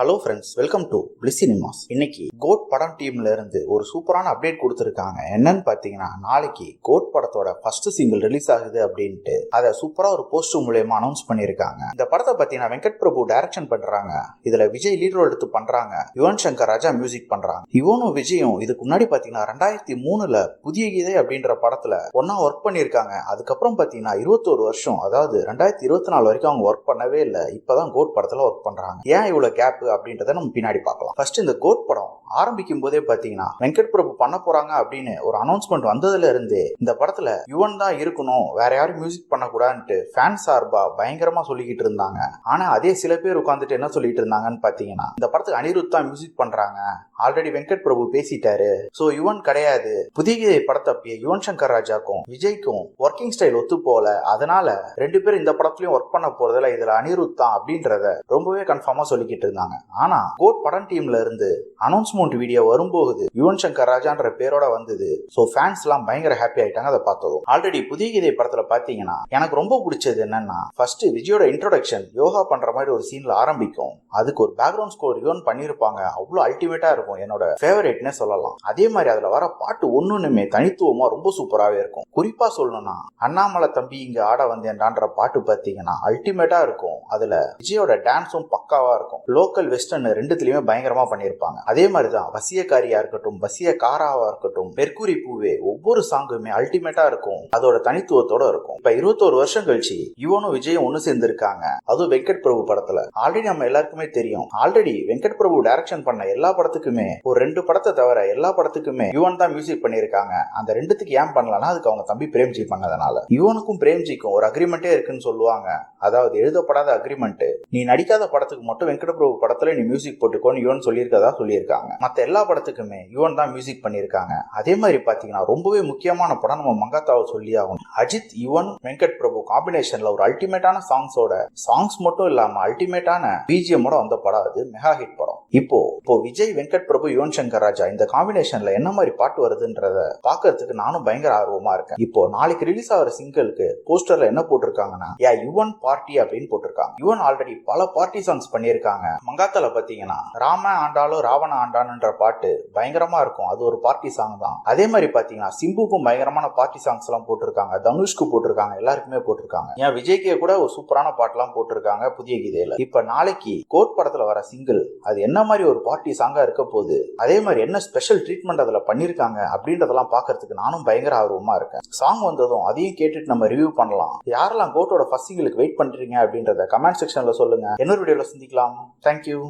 Hello friends welcome to Bliss cinemas இன்னைக்கு GOAT படம் டீம்ல இருந்து ஒரு சூப்பரான அப்டேட் கொடுத்துருக்காங்க. என்னன்னு பார்த்தீங்கன்னா நாளைக்கு கோட் படத்தோட ஃபர்ஸ்ட் சிங்கிள் ரிலீஸ் ஆகுது அப்படின்ட்டு அதை சூப்பரா ஒரு போஸ்டர் மூலயமா அனௌன்ஸ் பண்ணியிருக்காங்க. இந்த படத்தை பார்த்தீங்கன்னா வெங்கட் பிரபு டைரக்ஷன் பண்றாங்க. இதுல விஜய் லீட் ரோல் எடுத்து பண்றாங்க. யுவன் சங்கர் ராஜா மியூசிக் பண்றாங்க. யுவனும் விஜயும் இதுக்கு முன்னாடி பார்த்தீங்கன்னா ரெண்டாயிரத்தி மூணுல புதிய கீதை அப்படின்ற படத்துல ஒன்னா ஒர்க் பண்ணியிருக்காங்க. அதுக்கப்புறம் பார்த்தீங்கன்னா இருபத்தோரு வருஷம் அதாவது ரெண்டாயிரத்தி இருபத்தி நாலு வரைக்கும் அவங்க ஒர்க் பண்ணவே இல்லை. இப்பதான் கோட் படத்துல ஒர்க் பண்றாங்க. ஏன் இவ்வளவு கேப் அப்படின்றத நம்ம பின்னாடி பார்க்கலாம். ஃபர்ஸ்ட் இந்த கோட் படம் ஆரம்பிக்கும் போதே பாத்தீங்கன்னா வெங்கட் பிரபு பண்ண போறாங்க அப்படின்னு ஒரு அனௌன்ஸ்மெண்ட் வந்ததுல இருந்தே இந்த படத்துல யுவன் தான் இருக்கணும் வேற யாரும் மியூசிக் பண்ணக்கூடாதுன்ட்டு ஃபேன் சார்பா பயங்கரமா சொல்லிக்கிட்டு இருந்தாங்க. ஆனா அதே சில பேர் உட்காந்துட்டு என்ன சொல்லிட்டு இருந்தாங்கன்னு பாத்தீங்கன்னா இந்த படத்துக்கு அனிருத் தான் மியூசிக் பண்றாங்க. ஆல்ரெடி வெங்கட் பிரபு பேசிட்டாரு. சோ யுவன் கிடையாது. புதிய படத்தப்பே யுவன் சங்கர் ராஜாக்கும் விஜய்க்கும் ஒர்க்கிங் ஸ்டைல் ஒத்து போல. அதனால ரெண்டு பேரும் இந்த படத்துலயும் ஒர்க் பண்ண போறதுல இதுல அனிருத் தான் அப்படின்றத ரொம்பவே கன்ஃபார்மா சொல்லிக்கிட்டு இருந்தாங்க. ஆனா கோட் படம் டீம்ல இருந்து அனௌன்ஸ்மெண்ட் வீடியோ வரும்போது யுவன் சங்கர் ராஜான்ற பேரோட வந்தது. ஸோ ஃபேன்ஸ் எல்லாம் பயங்கர ஹாப்பி ஆயிட்டாங்க அதை பார்த்ததும். ஆல்ரெடி புதிய கீதை படத்துல பாத்தீங்கன்னா எனக்கு ரொம்ப பிடிச்சது என்னன்னா ஃபர்ஸ்ட் விஜயோட இன்ட்ரோடக்ஷன் யோகா பண்ற மாதிரி ஒரு சீன்ல ஆரம்பிக்கும். அதுக்கு ஒரு பேக்ரவுண்ட் ஸ்கோர் யுவன் பண்ணியிருப்பாங்க. அவ்வளோ அல்டிமேட்டா இருக்கும். என்னோட ஃபேவரேட்னே சொல்லலாம். அதே மாதிரி அதுல வர பாட்டு ஒன்றுமே தனித்துவமா ரொம்ப சூப்பராகவே இருக்கும். குறிப்பா சொல்லணும்னா அண்ணாமலை தம்பி இங்க ஆட வந்தேன்டான்ற பாட்டு பார்த்தீங்கன்னா அல்டிமேட்டா இருக்கும். அதுல விஜயோட டான்ஸும் பக்காவா இருக்கும். லோக்கல் வெஸ்டர்ன் ரெண்டுத்துலயுமே பயங்கரமா பண்ணியிருப்பாங்க அதே மாதிரி தான் வசியக்காரியா இருக்கட்டும் வசிய காராவா இருக்கட்டும் மெர்க்குரி பூவே ஒவ்வொரு சாங்குமே அல்டிமேட்டா இருக்கும். அதோட தனித்துவத்தோட இருக்கும். இப்ப இருபத்தோரு வருஷம் கழிச்சு யுவனும் விஜயும் ஒண்ணு சேர்ந்திருக்காங்க. அதுவும் வெங்கட் பிரபு படத்துல. ஆல்ரெடி நம்ம எல்லாருக்குமே தெரியும். ஆல்ரெடி வெங்கட் பிரபு டைரக்ஷன் பண்ண எல்லா படத்துக்குமே ஒரு ரெண்டு படத்தை தவிர எல்லா படத்துக்குமே யுவன் தான் மியூசிக் பண்ணியிருக்காங்க. அந்த ரெண்டுத்துக்கு ஏன் பண்ணலன்னா அதுக்கு அவங்க தம்பி பிரேம்ஜி பண்ணதுனால. யுவனுக்கும் பிரேம்ஜிக்கும் ஒரு அக்ரிமெண்டே இருக்குன்னு சொல்லுவாங்க. அதாவது எழுதப்படாத அக்ரிமெண்ட் நீ நடிக்காத படத்துக்கு மட்டும் வெங்கட பிரபு படத்துல நீ மியூசிக் போட்டுக்கோன்னு யுவன் சொல்லியிருக்கதா சொல்லியிருக்காங்க. மற்ற எல்லா படத்துக்குமே யுவன் தான் மியூசிக் பண்ணியிருக்காங்க. அதே மாதிரி பாத்தீங்கன்னா ரொம்பவே முக்கியமான படம் நம்ம மங்காத்தாவை சொல்லி ஆகணும். அஜித் யுவன் வெங்கட் பிரபு காம்பினேஷன்ல ஒரு அல்டிமேட்டான சாங்ஸோட சாங்ஸ் மட்டும் இல்லாம அல்டிமேட்டான பிஜிஎம்மோட வந்த படம் அது. மெகா ஹிட் படம். இப்போ இப்போ விஜய் வெங்கட் பிரபு யுவன் சங்கர் ராஜா இந்த காம்பினேஷன்ல என்ன மாதிரி பாட்டு வருதுன்றத பாக்குறதுக்கு நானும் பயங்கர ஆர்வமா இருக்கேன். இப்போ நாளைக்கு ரிலீஸ் ஆகிற சிங்கிளுக்கு போஸ்டர்ல என்ன போட்டிருக்காங்கன்னா யா யுவன் பார்ட்டி அப்படின்னு போட்டிருக்காங்க. யுவன் ஆல்ரெடி பல பார்ட்டி சாங்ஸ் பண்ணியிருக்காங்க. மங்காத்தல பாத்தீங்கன்னா ராம ஆண்டாலும் ராவண ஆண்டானுன்ற பாட்டு பயங்கரமா இருக்கும். அது ஒரு பார்ட்டி சாங் தான். அதே மாதிரி பாத்தீங்கன்னா சிம்புக்கும் பயங்கரமான பார்ட்டி சாங்ஸ் எல்லாம் போட்டிருக்காங்க. தனுஷ்க்கு போட்டிருக்காங்க. எல்லாருக்குமே போட்டிருக்காங்க. ஏன் விஜய்க்கே கூட ஒரு சூப்பரான பாட்டுலாம் போட்டிருக்காங்க புதிய கீதையில. இப்ப நாளைக்கு கோட் படத்துல வர சிங்கிள் அது என்ன மாதிரி ஒரு பார்ட்டி சாங்காக இருக்க போகுது? அதே மாதிரி என்ன ஸ்பெஷல் ட்ரீட்மெண்ட் அதில் பண்ணியிருக்காங்க அப்படின்றதெல்லாம் பார்க்கறதுக்கு நானும் பயங்கர ஆர்வமாக இருக்கேன். சாங் வந்ததும் அதையும் கேட்டுட்டு நம்ம ரிவ்யூ பண்ணலாம். யாரெல்லாம் கோட்டோட ஃபர்ஸ்ட் சிங்கிளுக்கு வெயிட் பண்ணுறீங்க அப்படின்றத கமெண்ட் செக்ஷனில் சொல்லுங்க. இன்னொரு வீடியோவில் சந்திக்கலாம். தேங்க்யூ